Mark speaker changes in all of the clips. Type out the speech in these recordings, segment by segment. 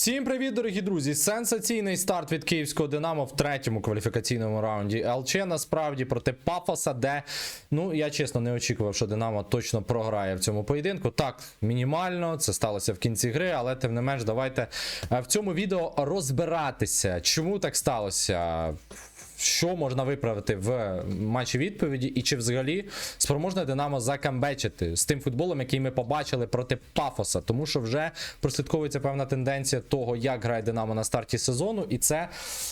Speaker 1: Всім привіт, дорогі друзі! Сенсаційний старт від київського Динамо в третьому кваліфікаційному раунді ЛЧ насправді проти Пафоса, де ну я чесно не очікував, що Динамо точно програє в цьому поєдинку. Так, мінімально, це сталося в кінці гри, але тим не менш, давайте е, в цьому відео розбиратися, чому так сталося. Що можна виправити в матчі відповіді, і чи взагалі спроможне Динамо закамбечити з тим футболом, який ми побачили проти Пафоса, тому що вже прослідковується певна тенденція того, як грає Динамо на старті сезону, і це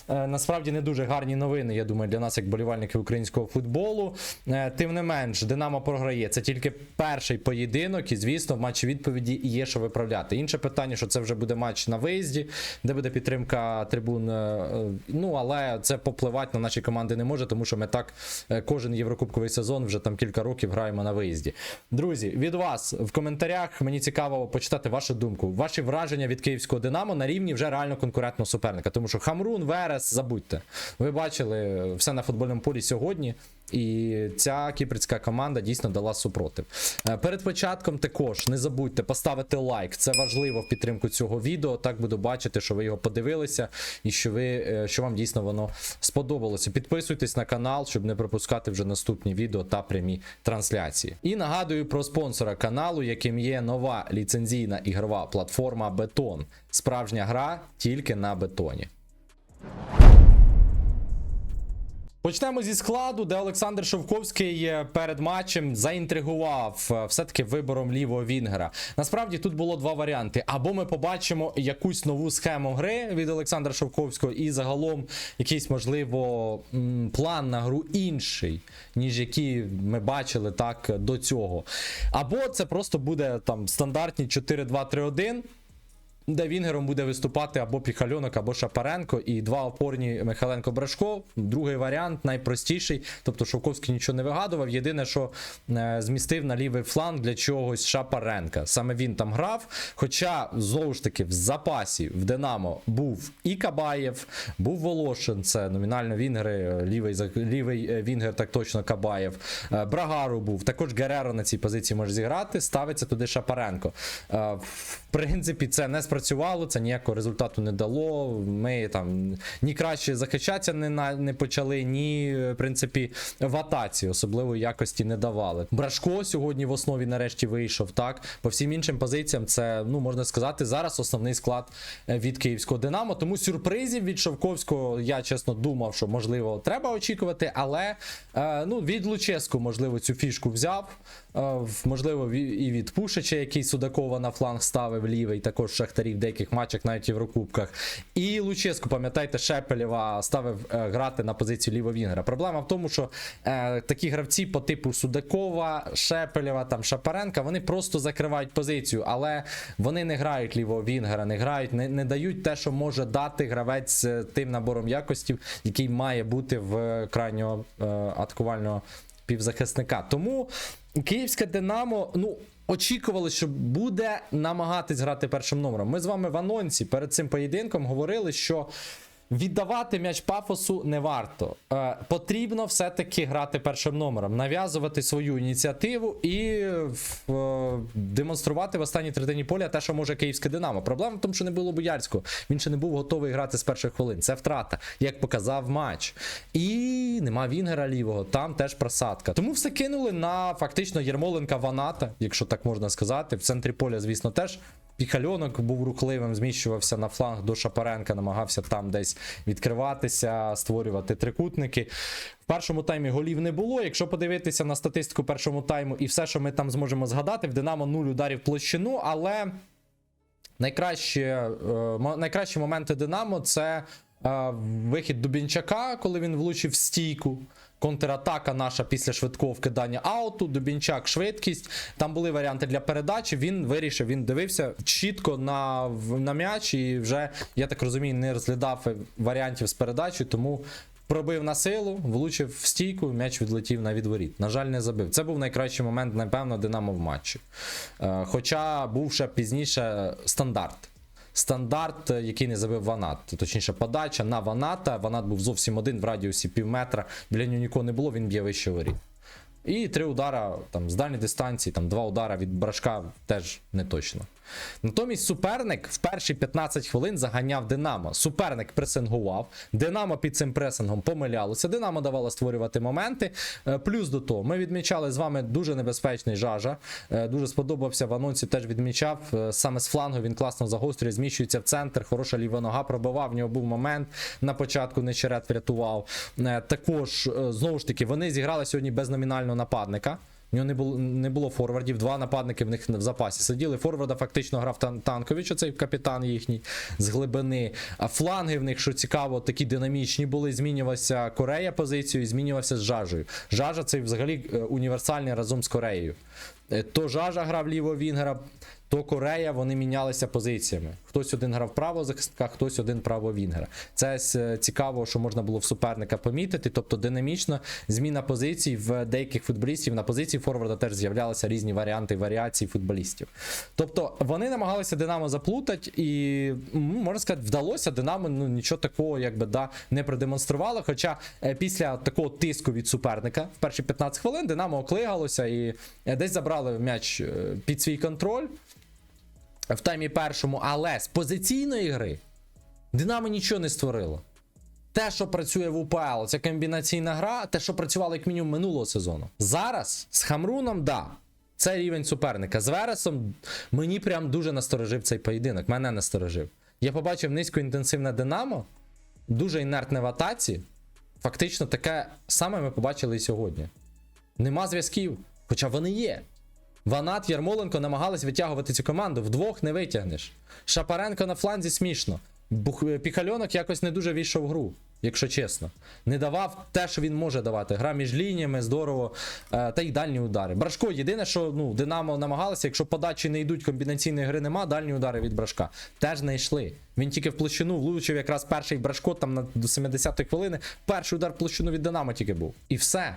Speaker 1: е, насправді не дуже гарні новини. Я думаю, для нас, як болівальників українського футболу. Е, тим не менш, Динамо програє. Це тільки перший поєдинок, і звісно, в матчі відповіді є що виправляти. Інше питання, що це вже буде матч на виїзді, де буде підтримка трибун. е, е, Ну але це попливати на наші команди не може, тому що ми так е, кожен єврокубковий сезон вже там кілька років граємо на виїзді. Друзі, від вас в коментарях мені цікаво почитати вашу думку, ваші враження від київського Динамо на рівні вже реально конкурентного суперника. Тому що Хамрун, Верес, забудьте. Ви бачили все на футбольному полі сьогодні. І ця кіпрська команда дійсно дала супротив. Е, Перед початком також не забудьте поставити лайк. Це важливо в підтримку цього відео. Так буду бачити, що ви його подивилися і що ви е, що вам дійсно воно сподобалося. Підписуйтесь на канал, щоб не пропускати вже наступні відео та прямі трансляції. І нагадую про спонсора каналу, яким є нова ліцензійна ігрова платформа Бетон. Справжня гра тільки на бетоні. Почнемо зі складу, де Олександр Шовковський е, перед матчем заінтригував е, все-таки вибором лівого Вінгера. Насправді тут було два варіанти: або ми побачимо якусь нову схему гри від Олександра Шовковського, і загалом якийсь, можливо, план на гру інший, ніж який ми бачили так до цього. Або це просто буде там стандартні 4-2-3-1 де Вінгером буде виступати або Піхальонок, або Шапаренко, і два опорні Михайленко Брашко. Другий варіант найпростіший. Тобто Шовковський нічого не вигадував. Єдине, що е, змістив на лівий фланг для чогось Шапаренка. Саме він там грав. Хоча знову ж таки в запасі в Динамо був і Кабаєв, був Волошин, це номінально Вінгери, лівий, лівий е, Вінгер, так точно Кабаєв. Е, Брагару був. Також Гереро на цій позиції може зіграти. Ставиться туди Шапаренко. В принципі, це не спрацювало, це ніякого результату не дало. Ми там ні краще захищатися не, на, не почали, ні, в принципі, в атаці особливої якості не давали. Брашко сьогодні в основі нарешті вийшов. Так, по всім іншим позиціям, це ну можна сказати, зараз основний склад е, від київського Динамо. Тому сюрпризів від Шовковського я чесно думав, що можливо треба очікувати, але е, ну від Луческу, можливо, цю фішку взяв. Е, можливо, і від Пушича, який Судакова на фланг ставив лівий, також Шахтарі в деяких матчах, навіть в Єврокубках. І Луческу, пам'ятаєте, Шепелєва ставив е, грати на позицію лівого Вінгера. Проблема в тому, що е, такі гравці по типу Судакова, Шепелєва, там Шапаренка, вони просто закривають позицію, але вони не грають лівого Вінгера, не грають, не, не дають те, що може дати гравець з тим набором якостів, який має бути в крайнього е, атакувального півзахисника. Тому київське Динамо, ну. Очікували, що буде намагатись грати першим номером. Ми з вами в анонсі перед цим поєдинком говорили, що віддавати м'яч пафосу не варто. Е, потрібно все-таки грати першим номером, нав'язувати свою ініціативу і е, демонструвати в останній третині поля те, що може київське Динамо. Проблема в тому, що не було Боярського. Він ще не був готовий грати з перших хвилин. Це втрата, як показав матч. І нема Вінгера лівого, там теж просадка. Тому все кинули на фактично Єрмоленка Ваната, якщо так можна сказати. В центрі поля, звісно, теж. Піхальонок був рухливим, зміщувався на фланг до Шапаренка, намагався там десь відкриватися, створювати трикутники. В першому таймі голів не було. Якщо подивитися на статистику першому тайму і все, що ми там зможемо згадати, в Динамо нуль ударів площину, але найкраще, е, найкращі моменти Динамо це е, вихід Дубінчака, коли він влучив в стійку. Контратака наша після швидкого вкидання ауту, Дубінчак, швидкість. Там були варіанти для передачі. Він вирішив, він дивився чітко на, на м'яч і вже, я так розумію, не розглядав варіантів з передачі, тому пробив на силу, влучив в стійку, м'яч відлетів на відворіт. На жаль, не забив. Це був найкращий момент, напевно, Динамо в матчі. Е, Хоча був ще пізніше стандарт. Стандарт, е, який не забив Ванат, точніше, подача на Ваната. Ванат був зовсім один в радіусі пів метра. Біля нього нікого не було, він б'є вище воріт. І три удара там, з дальньої дистанції, там, два удара від брашка теж не точно. Натомість суперник в перші 15 хвилин заганяв Динамо. Суперник пресингував. Динамо під цим пресингом помилялося. Динамо давало створювати моменти. Е, Плюс до того, ми відмічали з вами дуже небезпечний жажа. Е, Дуже сподобався в анонсі. Теж відмічав. Е, Саме з флангу він класно загострює, зміщується в центр. Хороша ліва нога пробивав. В нього був момент на початку. Нечерет врятував. Також знову ж таки вони зіграли сьогодні без номінального нападника. У нього не було не було форвардів, два нападники в них в запасі сиділи. Форварда фактично грав Тан- Танкович, оцей капітан їхній з глибини. А фланги в них, що цікаво, такі динамічні були. Змінювався Корея позицію, і змінювався з Жажею. Жажа це взагалі е, універсальний разом з Кореєю. Е, То Жажа грав лівого Вінгера, то Корея, вони мінялися позиціями. Хтось один грав право захисника, хтось один право Вінгера. Це е, цікаво, що можна було в суперника помітити. Тобто динамічно зміна позицій в деяких футболістів на позиції форварда теж з'являлися різні варіанти варіації футболістів. Тобто вони намагалися Динамо заплутати, і можна сказати, вдалося. Динамо ну нічого такого, якби да не продемонструвало. Хоча е, після такого тиску від суперника в перші 15 хвилин Динамо оклигалося і е, десь забрали м'яч під свій контроль в таймі першому, але з позиційної гри Динамо нічого не створило. Те, що працює в УПЛ, це комбінаційна гра, те, що працювало як мінімум минулого сезону. Зараз з Хамруном, да. Це рівень суперника. З Вересом мені прям дуже насторожив цей поєдинок. Мене насторожив. Я побачив низькоінтенсивне Динамо, дуже інертне в атаці. Фактично, таке саме ми побачили і сьогодні. Нема зв'язків, хоча вони є. Ванат Ярмоленко намагались витягувати цю команду. Вдвох не витягнеш. Шапаренко на фланзі смішно. Бух... Піхальонок якось не дуже війшов в гру, якщо чесно. Не давав те, що він може давати. Гра між лініями, здорово. Е, та й дальні удари. Брашко, єдине, що ну, Динамо намагалося, якщо подачі не йдуть, комбінаційної гри нема, дальні удари від Брашка. Теж не йшли. Він тільки в площину влучив якраз перший Брашко там на, до 70-ї хвилини. Перший удар в площину від Динамо тільки був. І все.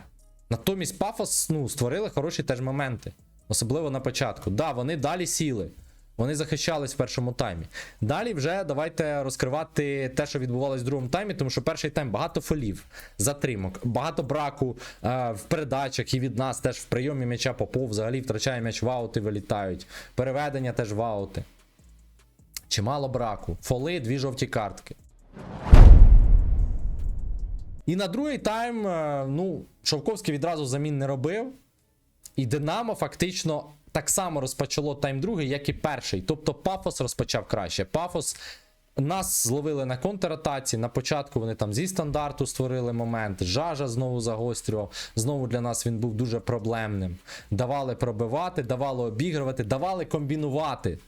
Speaker 1: Натомість Пафос ну, створили хороші теж моменти. Особливо на початку. Да, вони далі сіли. Вони захищались в першому таймі. Далі вже давайте розкривати те, що відбувалось в другому таймі, тому що перший тайм багато фолів, затримок, багато браку е, в передачах і від нас теж в прийомі м'яча Попов взагалі втрачає м'яч в аути, вилітають. Переведення теж в аути. Чимало браку. Фоли, дві жовті картки. І на другий тайм, е, ну, Шовковський відразу замін не робив. І Динамо фактично так само розпочало тайм другий, як і перший. Тобто Пафос розпочав краще. Пафос нас зловили на контратаці. На початку вони там зі стандарту створили момент. Жажа знову загострював. Знову для нас він був дуже проблемним. Давали пробивати, давали обігрувати, давали комбінувати.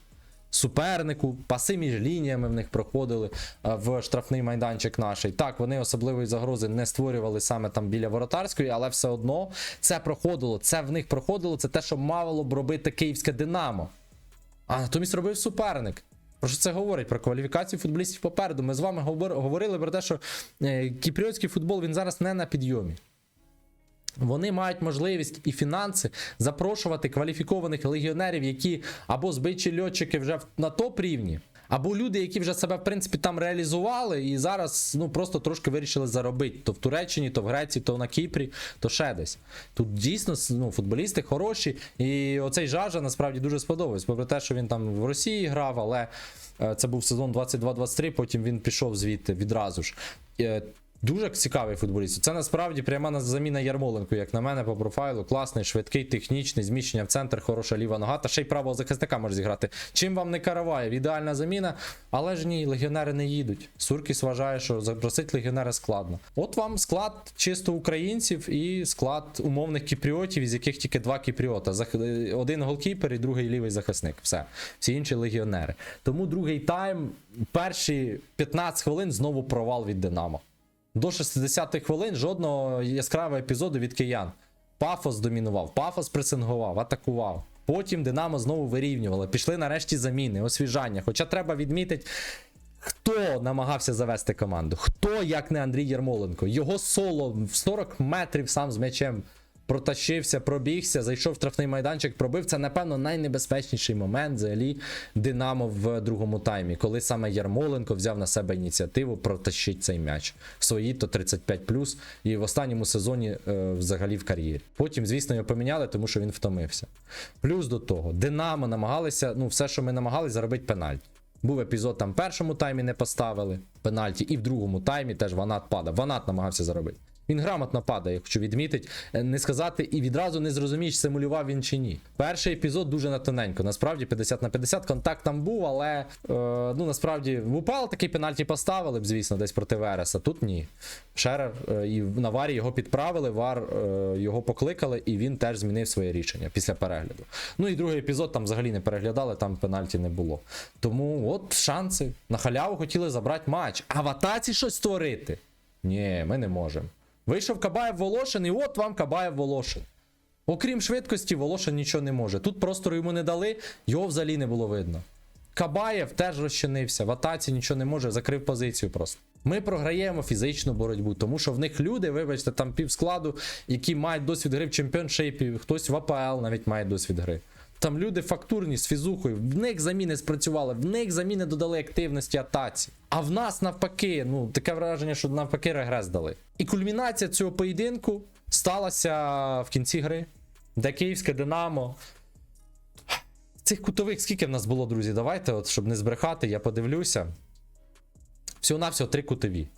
Speaker 1: Супернику, паси між лініями в них проходили е, в штрафний майданчик наш. Так, вони особливої загрози не створювали саме там біля воротарської, але все одно це проходило. Це в них проходило. Це те, що мало б робити київське Динамо. А натомість робив суперник. Про що це говорить? Про кваліфікацію футболістів попереду. Ми з вами говорили про те, що е, кіпріотський футбол він зараз не на підйомі. Вони мають можливість і фінанси запрошувати кваліфікованих легіонерів, які або збичі льотчики вже на топ рівні, або люди, які вже себе в принципі там реалізували, і зараз ну просто трошки вирішили заробити. То в Туреччині, то в Греції, то на Кіпрі, то ще десь. Тут дійсно ну, футболісти хороші. І оцей жажа насправді дуже сподобався. Попри те, що він там в Росії грав, але е, це був сезон 22-23, потім він пішов звідти відразу ж. Дуже цікавий футболіст. Це насправді пряма заміна Ярмоленко, як на мене, по профайлу. Класний, швидкий, технічний, зміщення в центр, хороша ліва нога. Та ще й правого захисника може зіграти. Чим вам не караваєв? Ідеальна заміна, але ж ні, легіонери не їдуть. Суркіс вважає, що запросити легіонера складно. От вам склад чисто українців і склад умовних кіпріотів, із яких тільки два кіпріота. Один голкіпер і другий лівий захисник. Все. Всі інші легіонери. Тому другий тайм, перші 15 хвилин знову провал від Динамо. До 60-х хвилин жодного яскравого епізоду від киян. Пафос домінував, пафос пресингував, атакував. Потім Динамо знову вирівнювало. Пішли нарешті заміни, освіжання. Хоча треба відмітити, хто намагався завести команду. Хто, як не Андрій Ярмоленко. Його соло в 40 метрів сам з м'ячем протащився, пробігся, зайшов в штрафний майданчик, пробив. Це, напевно, найнебезпечніший момент взагалі Динамо в другому таймі, коли саме Ярмоленко взяв на себе ініціативу протащити цей м'яч в свої то 35 плюс і в останньому сезоні е, взагалі в кар'єрі. Потім, звісно, його поміняли, тому що він втомився. Плюс до того, Динамо намагалися, ну, все, що ми намагалися, заробити пенальті. Був епізод там в першому таймі не поставили пенальті, і в другому таймі теж Ванат падав. Ванат намагався заробити. Він грамотно падає, я хочу відмітити, Е, не сказати і відразу не зрозумієш, симулював він чи ні. Перший епізод дуже на тоненько. Насправді 50 на 50 контакт там був, але е, ну насправді в УПЛ такий пенальті поставили б, звісно, десь проти Вереса. Тут ні. Шерер е, і на варі його підправили, вар е, його покликали, і він теж змінив своє рішення після перегляду. Ну і другий епізод там взагалі не переглядали, там пенальті не було. Тому от шанси. На халяву хотіли забрати матч. А в атаці щось створити? Ні, ми не можемо. Вийшов Кабаєв Волошин, і от вам Кабаєв Волошин. Окрім швидкості, Волошин нічого не може. Тут простору йому не дали, його взагалі не було видно. Кабаєв теж розчинився, в атаці нічого не може, закрив позицію просто. Ми програємо фізичну боротьбу, тому що в них люди, вибачте, там пів складу, які мають досвід гри в чемпіоншипі, хтось в АПЛ навіть має досвід гри. Там люди фактурні з фізухою, в них заміни спрацювали, в них заміни додали активності атаці. А в нас навпаки, ну таке враження, що навпаки регрес дали. І кульмінація цього поєдинку сталася в кінці гри, де київське Динамо. Цих кутових скільки в нас було, друзі? Давайте, от, щоб не збрехати, я подивлюся. Всього-навсього три кутові.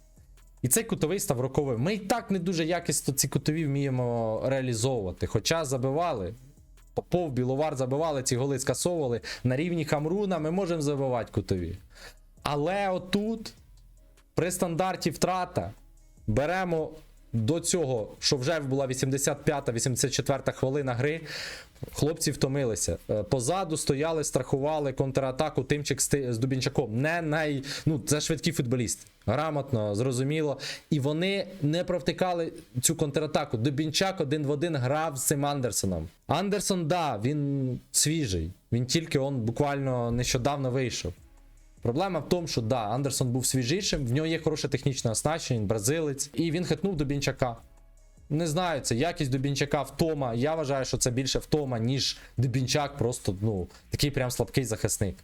Speaker 1: І цей кутовий став роковим. Ми і так не дуже якісно ці кутові вміємо реалізовувати. Хоча забивали. Попов, Біловар забивали, ці голи скасовували. На рівні Хамруна ми можемо забивати кутові. Але отут, при стандарті втрата, беремо до цього, що вже була 85-84 хвилина гри. Хлопці втомилися. Е, Позаду стояли, страхували контратаку Тимчик з Дубінчаком. Не най... ну, це швидкі футболісти. Грамотно, зрозуміло. І вони не провтикали цю контратаку. Дубінчак один в один грав з цим Андерсоном. Андерсон, да, він свіжий. Він тільки он буквально нещодавно вийшов. Проблема в тому, що да, Андерсон був свіжішим, в нього є хороше технічне оснащення, бразилець, і він хитнув Дубінчака. Не знаю, це якість Дубінчака втома. Я вважаю, що це більше втома, ніж Дубінчак, просто ну, такий прям слабкий захисник.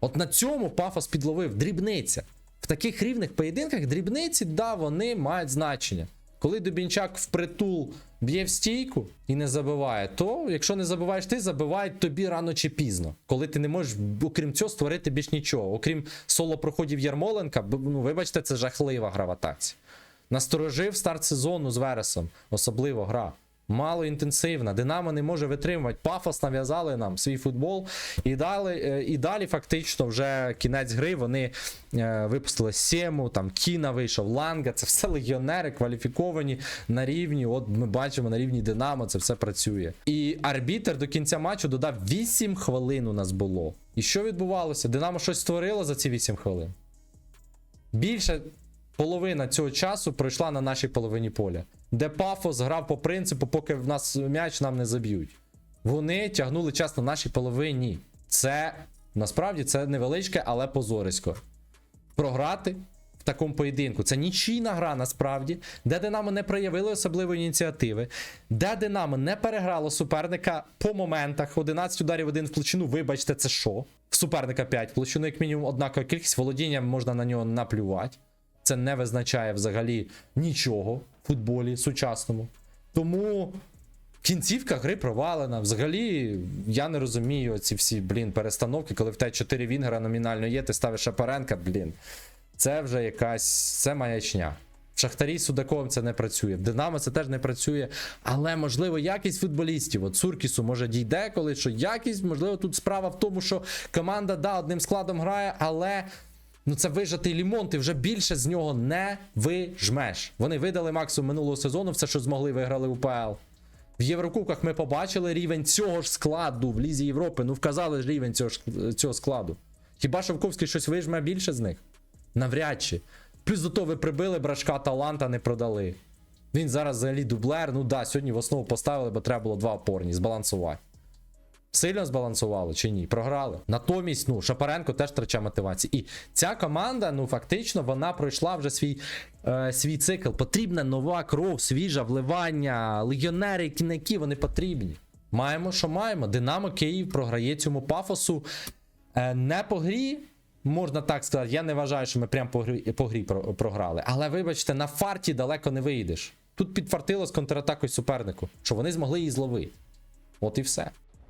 Speaker 1: От на цьому пафос підловив дрібниця. В таких рівних поєдинках дрібниці, да, вони мають значення. Коли Дубінчак впритул б'є в стійку і не забиває, то якщо не забиваєш ти, забивають тобі рано чи пізно. Коли ти не можеш, окрім цього, створити більш нічого. Окрім соло проходів Ярмоленка, ну вибачте, це жахлива гра в атаці. Насторожив старт сезону з Вересом, особливо гра. Мало інтенсивна. Динамо не може витримувати. Пафос нав'язали нам свій футбол. І далі, е, і далі фактично, вже кінець гри вони е, випустили Сему, там Кіна вийшов, Ланга. Це все легіонери кваліфіковані на рівні. От ми бачимо на рівні Динамо, це все працює. І арбітер до кінця матчу додав 8 хвилин у нас було. І що відбувалося? Динамо щось створило за ці 8 хвилин. Більше половина цього часу пройшла на нашій половині поля, де Пафос грав по принципу, поки в нас м'яч нам не заб'ють. Вони тягнули час на нашій половині. Це насправді це невеличке, але позорисько. Програти в такому поєдинку. Це нічийна гра насправді, де Динамо не проявили особливої ініціативи, де Динамо не переграло суперника по моментах. 11 ударів один в площину. Вибачте, це що? В суперника 5 в площину, як мінімум, однакова кількість володіння можна на нього наплювати. Це не визначає взагалі нічого в футболі сучасному. Тому кінцівка гри провалена. Взагалі, я не розумію ці всі, блін, перестановки, коли в тебе 4 Вінгера номінально є, ти ставиш Шапаренка, блін. Це вже якась це маячня. В Шахтарі з Судаковим це не працює. В Динамо це теж не працює. Але можливо, якість футболістів. От Суркісу може дійде, коли що якість, можливо, тут справа в тому, що команда да, одним складом грає, але ну це вижатий лімон, ти вже більше з нього не вижмеш. Вони видали максимум минулого сезону, все, що змогли, виграли УПЛ. В Єврокубках ми побачили рівень цього ж складу в Лізі Європи. Ну, вказали ж рівень цього, ж, цього складу. Хіба Шовковський щось вижме більше з них? Навряд чи. Плюс до того ви прибили брашка таланта, не продали. Він зараз взагалі дублер. Ну да, сьогодні в основу поставили, бо треба було два опорні, збалансувати. Сильно збалансували чи ні? Програли. Натомість, ну, Шапаренко теж втрачає мотивації. І ця команда, ну фактично, вона пройшла вже свій, е, свій цикл. Потрібна нова кров, свіжа вливання, легіонери, кінеки, вони потрібні. Маємо, що маємо. Динамо Київ програє цьому пафосу. Е, не по грі, можна так сказати. Я не вважаю, що ми прям по грі, по грі про- програли. Але вибачте, на фарті далеко не вийдеш. Тут підфартило з контратакою супернику, що вони змогли її зловити. От і все.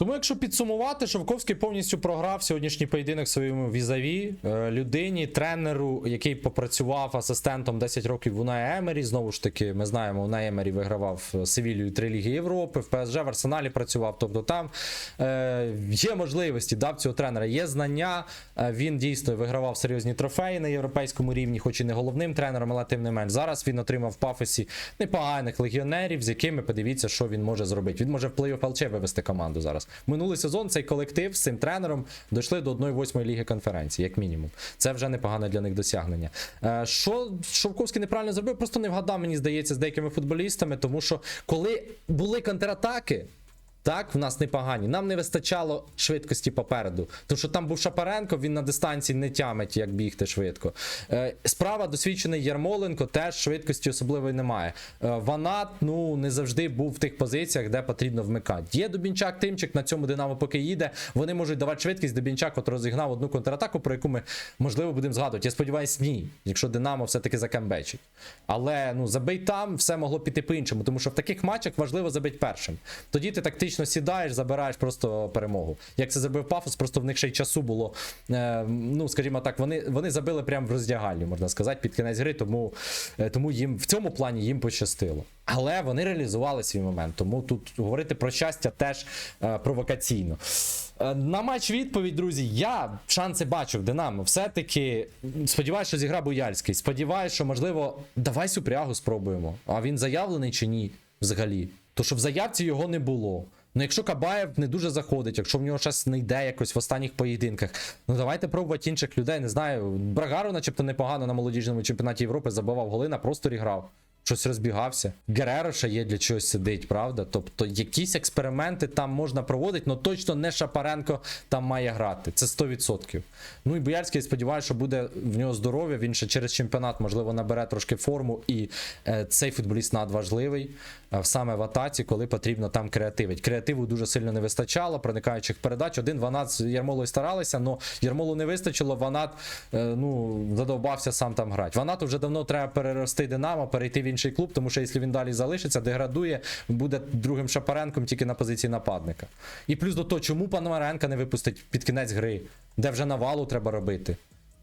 Speaker 1: Тому, якщо підсумувати, Шовковський повністю програв сьогоднішній поєдинок своєму візаві, е, людині, тренеру, який попрацював асистентом 10 років в Емері. Знову ж таки, ми знаємо, Унай Емері вигравав Севілью три Ліги Європи, в ПСЖ в Арсеналі працював. Тобто там е, є можливості дав цього тренера, є знання. Е, він дійсно вигравав серйозні трофеї на європейському рівні, хоч і не головним тренером, але тим не менш. Зараз він отримав в пафосі непоганих легіонерів, з якими подивіться, що він може зробити. Він може в плей-офф ЛЧ вивести команду зараз. Минулий сезон цей колектив з цим тренером дійшли до 1-8 ліги конференції, як мінімум. Це вже непогане для них досягнення. Е, Що Шовковський неправильно зробив, просто не вгадав, мені здається, з деякими футболістами, тому що коли були контратаки. Так, в нас непогані. Нам не вистачало швидкості попереду. Тому що там був Шапаренко, він на дистанції не тямить, як бігти швидко. Е, справа досвідчений Ярмоленко, теж швидкості особливої немає. Е, Ванат ну не завжди був в тих позиціях, де потрібно вмикати. Є Дубінчак, Тимчик на цьому Динамо поки їде. Вони можуть давати швидкість. Дубінчак от розігнав одну контратаку, про яку ми можливо будемо згадувати. Я сподіваюся, ні, якщо Динамо все-таки закамбечить. Але ну забий там, все могло піти по-іншому, тому що в таких матчах важливо забити першим. Тоді ти тактично сідаєш, забираєш просто перемогу. Як це зробив Пафос, просто в них ще й часу було. Е, ну, скажімо так, вони, вони забили прямо в роздягальню, можна сказати, під кінець гри, тому, е, тому їм в цьому плані їм пощастило. Але вони реалізували свій момент, тому тут говорити про щастя теж е, провокаційно. На матч відповідь, друзі, я шанси бачу в Динамо. Все-таки сподіваюся, що зігра Буяльський. Сподіваюся, що можливо, давай супрягу спробуємо. А він заявлений чи ні взагалі? То що в заявці його не було. Ну, якщо Кабаєв не дуже заходить, якщо в нього щось не йде якось в останніх поєдинках, ну давайте пробувати інших людей. Не знаю. Брагару, начебто, непогано на молодіжному чемпіонаті Європи забивав голи, на просторі грав. Щось розбігався. Гереро ще є для чогось сидить, правда? Тобто якісь експерименти там можна проводити, але точно не Шапаренко там має грати. Це 100%. Ну і Боярський, я сподіваюся, що буде в нього здоров'я. Він ще через чемпіонат, можливо, набере трошки форму. І е, цей футболіст надважливий е, саме в атаці, коли потрібно там креативить. Креативу дуже сильно не вистачало, проникаючих передач. Один Ванат з Ярмолою старалися, але Ярмолу не вистачило. Ванат е, ну, задовбався сам там грати. Ванату вже давно треба перерости Динамо, перейти в інший клуб, тому що якщо він далі залишиться, деградує, буде другим Шапаренком тільки на позиції нападника. І плюс до того, чому Пономаренка не випустить під кінець гри, де вже навалу треба робити?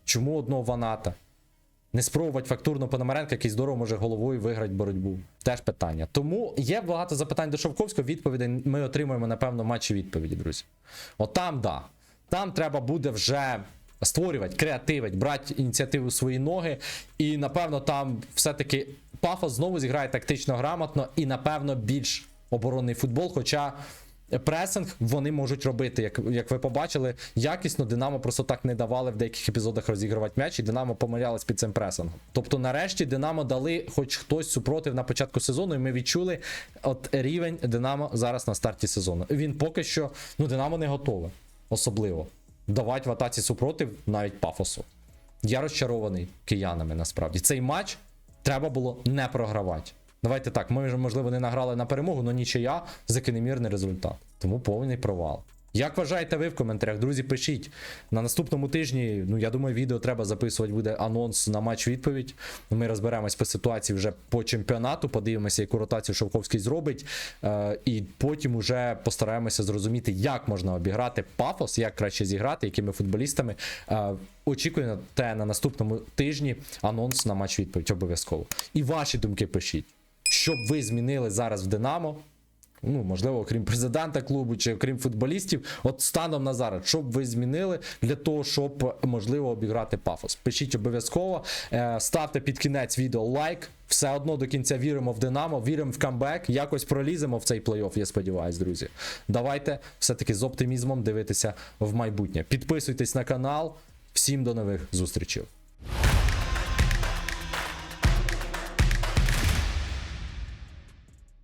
Speaker 1: Чому одного Ваната? Не спробувати фактурно Пономаренка, який здорово може головою виграти боротьбу. Теж питання. Тому є багато запитань до Шовковського. Відповідей ми отримуємо, напевно, матчі відповіді, друзі. От да. Там треба буде вже створювати, креативити, брати ініціативу в свої ноги. І, напевно, там все-таки Пафос знову зіграє тактично грамотно і, напевно, більш оборонний футбол. Хоча. Пресинг вони можуть робити, як, як ви побачили, якісно Динамо просто так не давали в деяких епізодах розігрувати м'яч, і Динамо помилялись під цим пресингом. Тобто, нарешті, Динамо дали хоч хтось супротив на початку сезону, і ми відчули от рівень Динамо зараз на старті сезону. Він поки що, ну, Динамо не готове, особливо. Давати в атаці супротив навіть пафосу. Я розчарований киянами насправді. Цей матч треба було не програвати. Давайте так, ми вже, можливо, не награли на перемогу, але нічия закономірний результат. Тому повний провал. Як вважаєте ви в коментарях, друзі, пишіть. На наступному тижні, ну я думаю, відео треба записувати буде анонс на матч відповідь. Ми розберемось по ситуації вже по чемпіонату, подивимося, яку ротацію Шовковський зробить. Е, і потім уже постараємося зрозуміти, як можна обіграти пафос, як краще зіграти, якими футболістами. Е, очікую на те на наступному тижні анонс на матч відповідь обов'язково. І ваші думки пишіть. Що б ви змінили зараз в Динамо? Ну, можливо, окрім президента клубу чи окрім футболістів, от станом на зараз, що б ви змінили для того, щоб можливо обіграти пафос? Пишіть обов'язково, е, ставте під кінець відео лайк. Все одно до кінця віримо в Динамо, віримо в камбек. Якось проліземо в цей плей-офф, я сподіваюся, друзі. Давайте все-таки з оптимізмом дивитися в майбутнє. Підписуйтесь на канал. Всім до нових зустрічей.